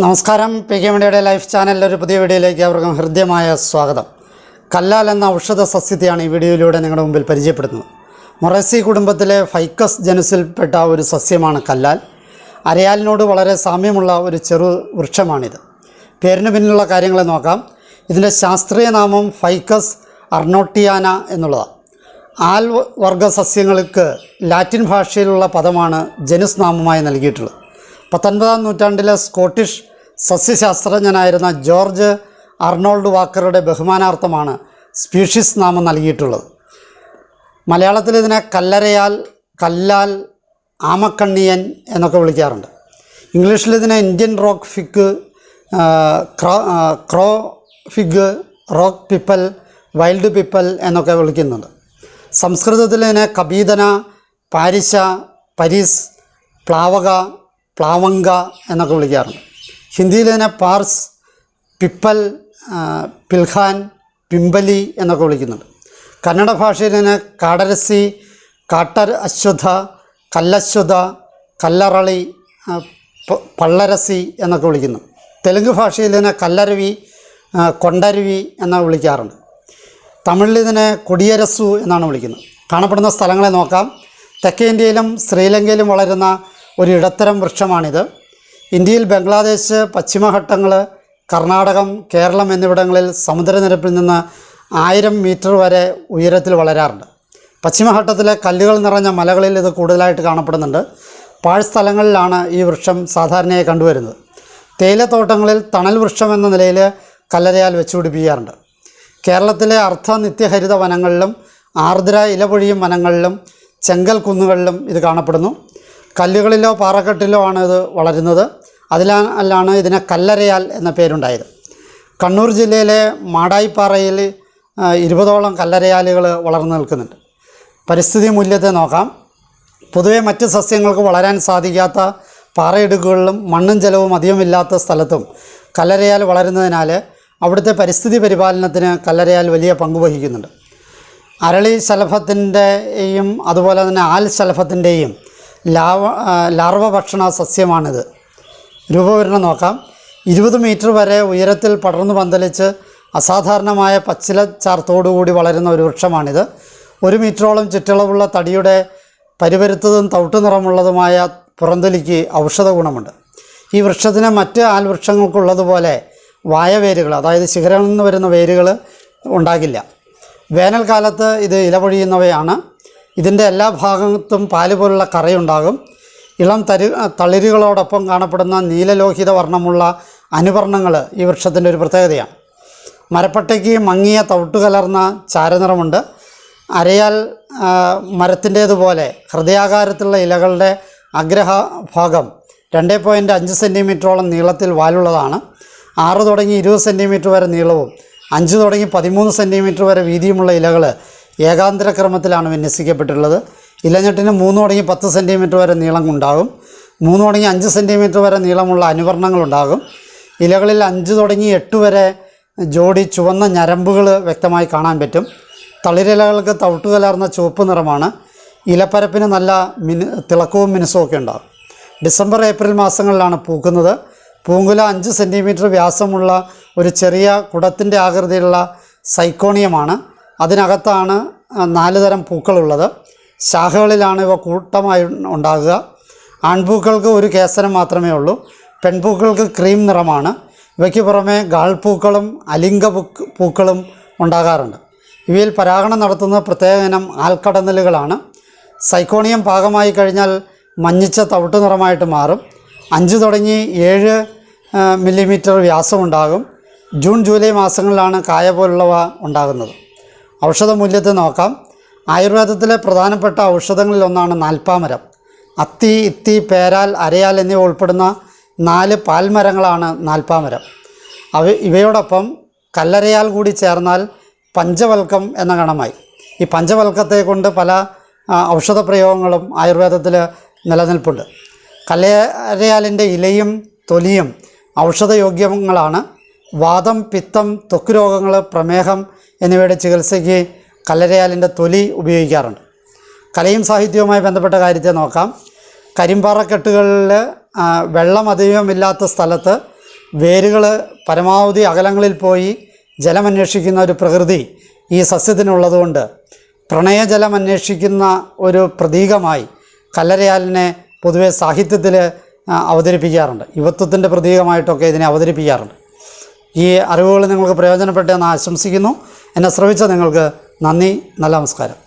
നമസ്കാരം. P K മീഡിയയുടെ life ചാനലിലെ ഒരു പുതിയ വീഡിയോയിലേക്ക് അവർക്കും ഹൃദ്യമായ സ്വാഗതം. കല്ലാൽ എന്ന ഔഷധ സസ്യത്തെയാണ് ഈ വീഡിയോയിലൂടെ നിങ്ങളുടെ മുമ്പിൽ പരിചയപ്പെടുത്തുന്നത്. മൊറസി കുടുംബത്തിലെ ഫൈക്കസ് ജനുസിൽപ്പെട്ട ഒരു സസ്യമാണ് കല്ലാൽ. അരയാലിനോട് വളരെ സാമ്യമുള്ള ഒരു ചെറു വൃക്ഷമാണിത്. പേരിന് പിന്നിലുള്ള കാര്യങ്ങളെ നോക്കാം. ഇതിന്റെ ശാസ്ത്രീയ നാമം ഫൈക്കസ് അർണോട്ടിയാന എന്നുള്ളതാണ് ആൽ വർഗ സസ്യങ്ങൾക്ക് ലാറ്റിൻ ഭാഷയിലുള്ള പദമാണ് ജനുസ് നാമമായി നൽകിയിട്ടുള്ളത്. പത്തൊൻപതാം നൂറ്റാണ്ടിലെ സ്കോട്ടിഷ് സസ്യശാസ്ത്രജ്ഞനായിരുന്ന ജോർജ് അർണോൾഡ് വാക്കറുടെ ബഹുമാനാർത്ഥമാണ് സ്പീഷീസ് നാമം നൽകിയിട്ടുള്ളത്. മലയാളത്തിൽ ഇതിനെ കല്ലരയാൽ കല്ലാൽ ആമക്കണ്ണിയൻ എന്നൊക്കെ വിളിക്കാറുണ്ട്. ഇംഗ്ലീഷിൽ ഇതിനെ Indian rock fig crow fig rock peepal wild peepal എന്നൊക്കെ വിളിക്കുന്നുണ്ട്. സംസ്കൃതത്തിൽ ഇതിനെ കബീതന പാരിശ പരീസ് പ്ലാവക പ്ലാവങ്ക എന്നൊക്കെ വിളിക്കാറുണ്ട്. ഹിന്ദിയിൽ ഇതിനെ പാർസ് പിപ്പൽ പിൽഖാൻ പിമ്പലി എന്നൊക്കെ വിളിക്കുന്നുണ്ട്. കന്നഡ ഭാഷയിൽ ഇതിനെ കാടരസി കാട്ടർ അശ്വഥ കല്ലശ്വത കല്ലറളി പള്ളരസി എന്നൊക്കെ വിളിക്കുന്നു. തെലുങ്ക് ഭാഷയിൽ ഇതിനെ കല്ലരുവി കൊണ്ടരുവി എന്നാണ് വിളിക്കാറുണ്ട്. തമിഴിൽ ഇതിനെ കൊടിയരസു എന്നാണ് വിളിക്കുന്നത്. കാണപ്പെടുന്ന സ്ഥലങ്ങളെ നോക്കാം. തെക്കേ ഇന്ത്യയിലും ശ്രീലങ്കയിലും വളരുന്ന ഒരു ഇടത്തരം വൃക്ഷമാണിത്. ഇന്ത്യയിൽ ബംഗ്ലാദേശ് പശ്ചിമഘട്ടങ്ങൾ കർണാടകം കേരളം എന്നിവിടങ്ങളിൽ സമുദ്രനിരപ്പിൽ നിന്ന് ആയിരം മീറ്റർ വരെ ഉയരത്തിൽ വളരാറുണ്ട്. പശ്ചിമഘട്ടത്തിലെ കല്ലുകൾ നിറഞ്ഞ മലകളിൽ ഇത് കൂടുതലായിട്ട് കാണപ്പെടുന്നുണ്ട്. പാഴ്സ്ഥലങ്ങളിലാണ് ഈ വൃക്ഷം സാധാരണയായി കണ്ടുവരുന്നത്. തേയിലത്തോട്ടങ്ങളിൽ തണൽ വൃക്ഷം എന്ന നിലയിൽ കല്ലരയാൽ വെച്ചുപിടിപ്പിക്കാറുണ്ട് കേരളത്തിലെ അർദ്ധ നിത്യഹരിത വനങ്ങളിലും ആർദ്ര ഇലപൊഴിയും വനങ്ങളിലും ചെങ്കൽ കുന്നുകളിലും ഇത് കാണപ്പെടുന്നു. കല്ലുകളിലോ പാറക്കെട്ടിലോ ആണ് ഇത് വളരുന്നത്. അതിലാണ് ഇതിനെ കല്ലരയാൽ എന്ന പേരുണ്ടായത്. കണ്ണൂർ ജില്ലയിലെ മാടായിപ്പാറയിൽ ഇരുപതോളം കല്ലരയാലുകൾ വളർന്നു നിൽക്കുന്നുണ്ട്. പരിസ്ഥിതി മൂല്യത്തെ നോക്കാം. പൊതുവേ മറ്റ് സസ്യങ്ങൾക്ക് വളരാൻ സാധിക്കാത്ത പാറയിടുക്കുകളിലും മണ്ണും ജലവും അധികമില്ലാത്ത സ്ഥലത്തും കല്ലരയാൽ വളരുന്നതിനാൽ അവിടുത്തെ പരിസ്ഥിതി പരിപാലനത്തിന് കല്ലരയാൽ വലിയ പങ്ക് വഹിക്കുന്നുണ്ട്. അരളി ശലഭത്തിന്റെയും അതുപോലെ തന്നെ ആൽ ശലഭത്തിന്റെയും ലാവ ലാർവ ഭക്ഷണ സസ്യമാണിത്. രൂപവിവരണം നോക്കാം. ഇരുപത് മീറ്റർ വരെ ഉയരത്തിൽ പടർന്നു പന്തലിച്ച് അസാധാരണമായ പച്ചില ചാർത്തോടുകൂടി വളരുന്ന ഒരു വൃക്ഷമാണിത്. ഒരു മീറ്ററോളം ചുറ്റളവുള്ള തടിയുടെ പരിവരുത്തതും തവിട്ടു നിറമുള്ളതുമായ പുറന്തലിക്ക് ഔഷധ ഗുണമുണ്ട്. ഈ വൃക്ഷത്തിന് മറ്റ് ആൽവൃക്ഷങ്ങൾക്കുള്ളതുപോലെ വായവേരുകൾ അതായത് ശിഖരങ്ങളിൽ നിന്ന് വരുന്ന വേരുകൾ ഉണ്ടാകില്ല. വേനൽക്കാലത്ത് ഇത് ഇലപൊഴിയുന്നവയാണ്. ഇതിന്റെ എല്ലാ ഭാഗത്തും പാൽ പോലുള്ള കറയുണ്ടാകും. ഇളം തരി തളിരുകളോടൊപ്പം കാണപ്പെടുന്ന നീലലോഹിത വർണമുള്ള അനുവർണങ്ങൾ ഈ വൃക്ഷത്തിന്റെ ഒരു പ്രത്യേകതയാണ്. മരപ്പട്ടയ്ക്ക് മങ്ങിയ തവിട്ട് കലർന്ന ചാരനിറമുണ്ട്. അരയാൽ മരത്തിന്റേതുപോലെ ഹൃദയാകാരത്തിലുള്ള ഇലകളുടെ അഗ്രഹ ഭാഗം രണ്ട് പോയിന്റ് അഞ്ച് സെന്റിമീറ്ററോളം നീളത്തിൽ വാലുള്ളതാണ്. ആറ് തുടങ്ങി ഇരുപത് സെന്റിമീറ്റർ വരെ നീളവും അഞ്ച് തുടങ്ങി പതിമൂന്ന് സെന്റിമീറ്റർ വരെ വീതിയുമുള്ള ഇലകൾ ഏകാന്തര ക്രമത്തിലാണ് വിന്യസിക്കപ്പെട്ടിട്ടുള്ളത്. ഇലഞ്ഞെട്ടിന് മൂന്ന് തുടങ്ങി പത്ത് സെന്റിമീറ്റർ വരെ നീളം ഉണ്ടാകും മൂന്ന് തുടങ്ങി അഞ്ച് സെന്റിമീറ്റർ വരെ നീളമുള്ള അനുവർണങ്ങളുണ്ടാകും ഇലകളിൽ അഞ്ച് തുടങ്ങി എട്ട് വരെ ജോഡി ചുവന്ന ഞരമ്പുകൾ വ്യക്തമായി കാണാൻ പറ്റും. തളിരിലകൾക്ക് തവിട്ട് കലർന്ന ചുവപ്പ് നിറമാണ്. ഇലപ്പരപ്പിന് നല്ല മിന് തിളക്കവും മിനുസവും ഒക്കെ ഉണ്ടാകും. ഡിസംബർ ഏപ്രിൽ മാസങ്ങളിലാണ് പൂക്കുന്നത്. പൂങ്കുല അഞ്ച് സെന്റിമീറ്റർ വ്യാസമുള്ള ഒരു ചെറിയ കുടത്തിന്റെ ആകൃതിയിലുള്ള സൈക്കോണിയമാണ്. അതിനകത്താണ് നാല് തരം പൂക്കളുള്ളത്. ശാഖകളിലാണ് ഇവ കൂട്ടമായി ഉണ്ടാകുക. ആൺപൂക്കൾക്ക് ഒരു കേസരം മാത്രമേ ഉള്ളൂ. പെൺപൂക്കൾക്ക് ക്രീം നിറമാണ്. ഇവയ്ക്ക് പുറമെ ഗാൾപൂക്കളും അലിംഗ പൂക്ക് പൂക്കളും ഉണ്ടാകാറുണ്ട്. ഇവയിൽ പരാഗണം നടത്തുന്ന പ്രത്യേക ഇനം ആൽക്കടന്നലുകളാണ്. സൈക്കോണിയം പാകമായി കഴിഞ്ഞാൽ മഞ്ഞിച്ച തവിട്ട് നിറമായിട്ട് മാറും. അഞ്ച് തുടങ്ങി ഏഴ് മില്ലിമീറ്റർ വ്യാസമുണ്ടാകും. ജൂൺ ജൂലൈ മാസങ്ങളിലാണ് കായ പോലുള്ളവ ഉണ്ടാകുന്നത്. ഔഷധ മൂല്യത്തെ നോക്കാം. ആയുർവേദത്തിലെ പ്രധാനപ്പെട്ട ഔഷധങ്ങളിൽ ഒന്നാണ് നാൽപ്പാമരം. അത്തി ഇത്തി പേരാൽ അരയാൽ എന്നിവ ഉൾപ്പെടുന്ന നാല് പാൽമരങ്ങളാണ് നാൽപ്പാമരം. അവ ഇവയോടൊപ്പം കല്ലരയാൽ കൂടി ചേർന്നാൽ പഞ്ചവൽക്കം എന്ന ഗണമായി. ഈ പഞ്ചവൽക്കത്തെ കൊണ്ട് പല ഔഷധ പ്രയോഗങ്ങളും ആയുർവേദത്തിൽ നിലനിൽപ്പുണ്ട്. കല്ലരയാലിന്റെ ഇലയും തൊലിയും ഔഷധയോഗ്യങ്ങളാണ്. വാദം പിത്തം ത്വക്ക് രോഗങ്ങൾ പ്രമേഹം എന്നിവയുടെ ചികിത്സയ്ക്ക് കല്ലരയാലിന്റെ തൊലി ഉപയോഗിക്കാറുണ്ട്. കലയും സാഹിത്യവുമായി ബന്ധപ്പെട്ട കാര്യത്തെ നോക്കാം. കരിമ്പാറക്കെട്ടുകളിൽ വെള്ളം അധികമില്ലാത്ത സ്ഥലത്ത് വേരുകൾ പരമാവധി അകലങ്ങളിൽ പോയി ജലമന്വേഷിക്കുന്ന ഒരു പ്രകൃതി ഈ സസ്യത്തിനുള്ളതുകൊണ്ട് പ്രണയജലം അന്വേഷിക്കുന്ന ഒരു പ്രതീകമായി കല്ലരയാലിനെ പൊതുവെ സാഹിത്യത്തിൽ അവതരിപ്പിക്കാറുണ്ട്. യുവത്വത്തിന്റെ പ്രതീകമായിട്ടൊക്കെ ഇതിനെ അവതരിപ്പിക്കാറുണ്ട്. ഈ അറിവുകൾ നിങ്ങൾക്ക് പ്രയോജനപ്പെട്ടെന്ന് ആശംസിക്കുന്നു. എന്നെ ശ്രവിച്ച നിങ്ങൾക്ക് നന്ദി. നല്ല നമസ്കാരം.